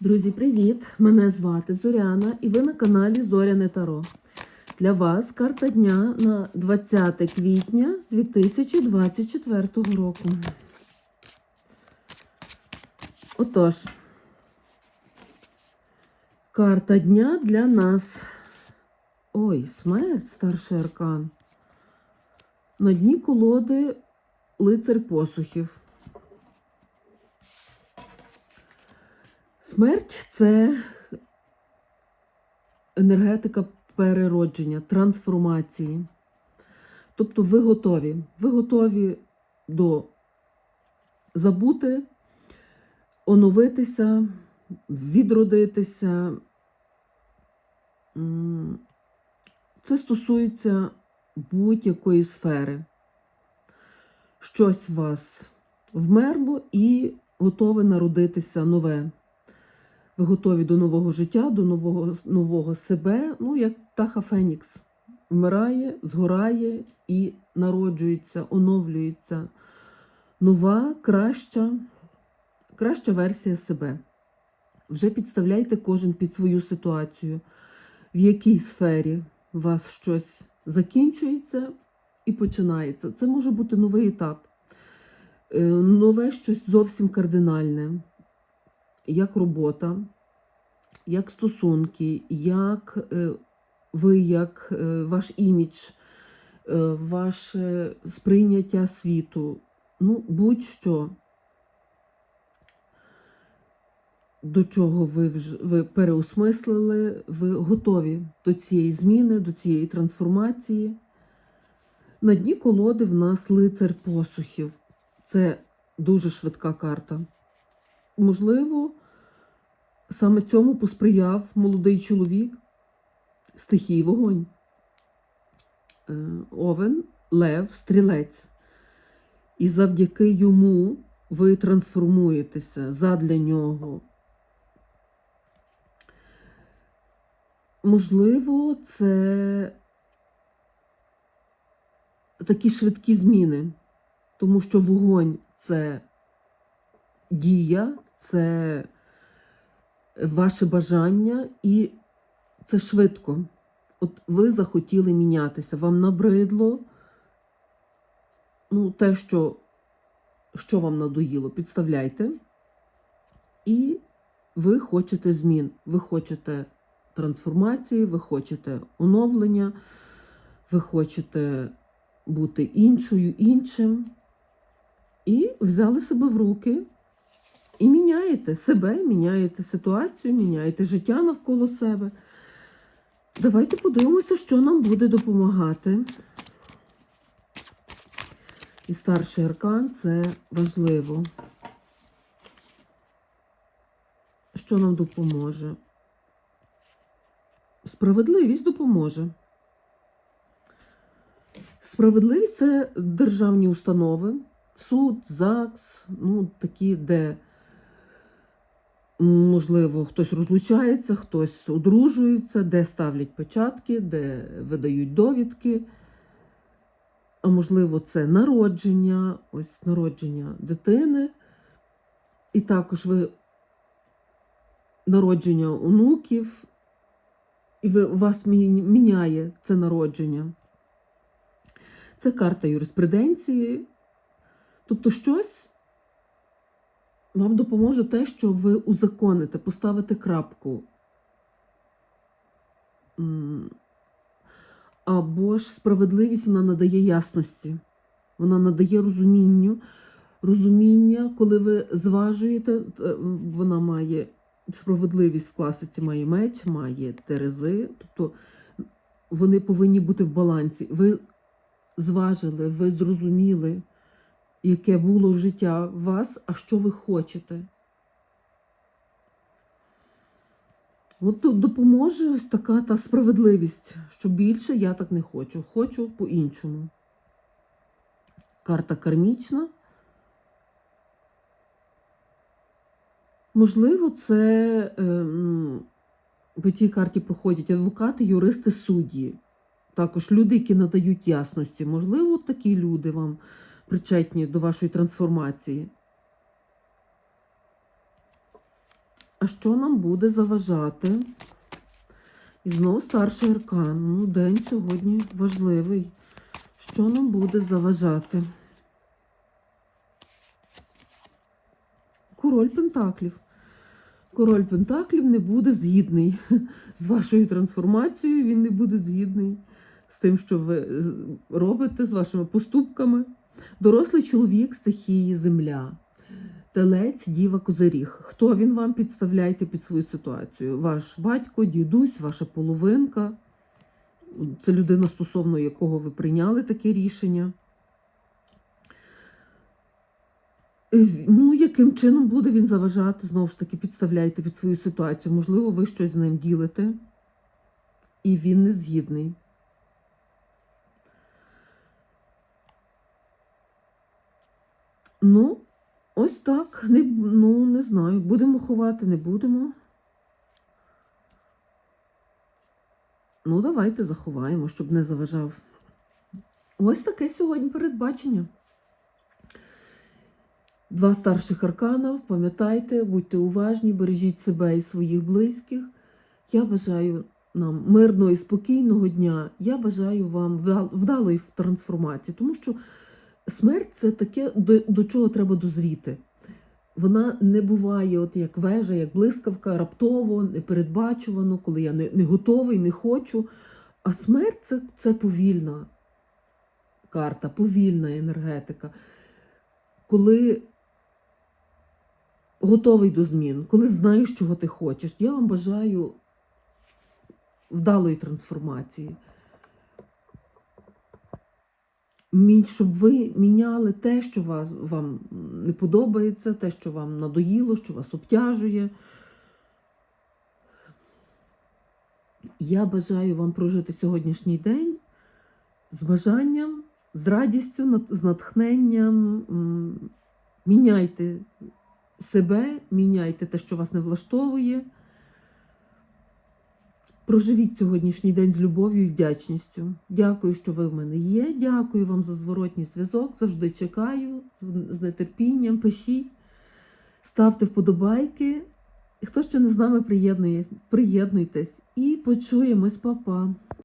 Друзі, привіт! Мене звати Зоряна і ви на каналі Зоряне Таро. Для вас карта дня на 20 квітня 2024 року. Отож, карта дня для нас. Ой, смерть, старший аркан. На дні колоди лицар посухів. Смерть це енергетика переродження, трансформації. Тобто ви готові. Ви готові до забути, оновитися, відродитися. Це стосується будь-якої сфери. Щось у вас вмерло і готове народитися нове. Ви готові до нового життя, до нового, нового себе, ну, як птаха Фенікс. Вмирає, згорає і народжується, оновлюється нова, краща, краща версія себе. Вже підставляйте кожен під свою ситуацію, в якій сфері вас щось закінчується і починається. Це може бути новий етап, е, нове щось зовсім кардинальне як робота, як стосунки, як е, ви, як е, ваш імідж, е, ваше сприйняття світу, ну, будь-що, до чого ви, вже, ви переосмислили, ви готові до цієї зміни, до цієї трансформації. На дні колоди в нас лицар посухів. Це дуже швидка карта можливо, саме цьому посприяв молодий чоловік стихії вогонь. Е, Овен, Лев, Стрілець. І завдяки йому ви трансформуєтеся задля нього. Можливо, це такі швидкі зміни, тому що вогонь це дія, це ваше бажання, і це швидко. От ви захотіли мінятися, вам набридло ну, те, що, що вам надоїло, підставляйте. І ви хочете змін, ви хочете трансформації, ви хочете оновлення, ви хочете бути іншою, іншим. І взяли себе в руки. І міняєте себе, міняєте ситуацію, міняєте життя навколо себе. Давайте подивимося, що нам буде допомагати. І старший аркан це важливо. Що нам допоможе? Справедливість допоможе. Справедливість це державні установи, суд, ЗАГС, ну, такі, де Можливо, хтось розлучається, хтось одружується, де ставлять печатки, де видають довідки. А можливо, це народження, ось народження дитини. І також ви народження онуків, і ви, вас міняє це народження. Це карта юриспруденції. Тобто щось вам допоможе те, що ви узаконите, поставите крапку. Або ж справедливість вона надає ясності, вона надає розумінню. Розуміння, коли ви зважуєте, вона має справедливість в класиці має меч, має терези, тобто вони повинні бути в балансі. Ви зважили, ви зрозуміли яке було життя вас, а що ви хочете. От тут допоможе ось така та справедливість, що більше я так не хочу. Хочу по-іншому. Карта кармічна. Можливо, це е, по тій карті проходять адвокати, юристи, судді. Також люди, які надають ясності. Можливо, такі люди вам причетні до вашої трансформації. А що нам буде заважати? І знову старший аркан. Ну, день сьогодні важливий. Що нам буде заважати? Король Пентаклів. Король Пентаклів не буде згідний з вашою трансформацією, він не буде згідний з тим, що ви робите, з вашими поступками. Дорослий чоловік стихії земля. Телець, діва, козиріг. Хто він вам підставляйте під свою ситуацію? Ваш батько, дідусь, ваша половинка. Це людина, стосовно якого ви прийняли таке рішення. Е, Ну, яким чином буде він заважати, знову ж таки, підставляйте під свою ситуацію. Можливо, ви щось з ним ділите, і він не згідний. Ну, ось так. Не, ну, не знаю. Будемо ховати, не будемо. Ну, давайте заховаємо, щоб не заважав. Ось таке сьогодні передбачення. Два старших аркана. Пам'ятайте, будьте уважні, бережіть себе і своїх близьких. Я бажаю нам мирного і спокійного дня. Я бажаю вам вдалої трансформації, тому що смерть це таке, до, до чого треба дозріти. Вона не буває, от як вежа, як блискавка, раптово, непередбачувано, коли я не, не готовий, не хочу. А смерть це, це повільна карта, повільна енергетика. Коли готовий до змін, коли знаєш, чого ти хочеш, я вам бажаю вдалої трансформації. Щоб ви міняли те, що вас, вам не подобається, те, що вам надоїло, що вас обтяжує. Я бажаю вам прожити сьогоднішній день з бажанням, з радістю, з натхненням. Міняйте себе, міняйте те, що вас не влаштовує. Проживіть сьогоднішній день з любов'ю і вдячністю. Дякую, що ви в мене є. Дякую вам за зворотній зв'язок. Завжди чекаю з нетерпінням. Пишіть, ставте вподобайки. Хто ще не з нами приєднує, приєднуйтесь і почуємось, Па-па.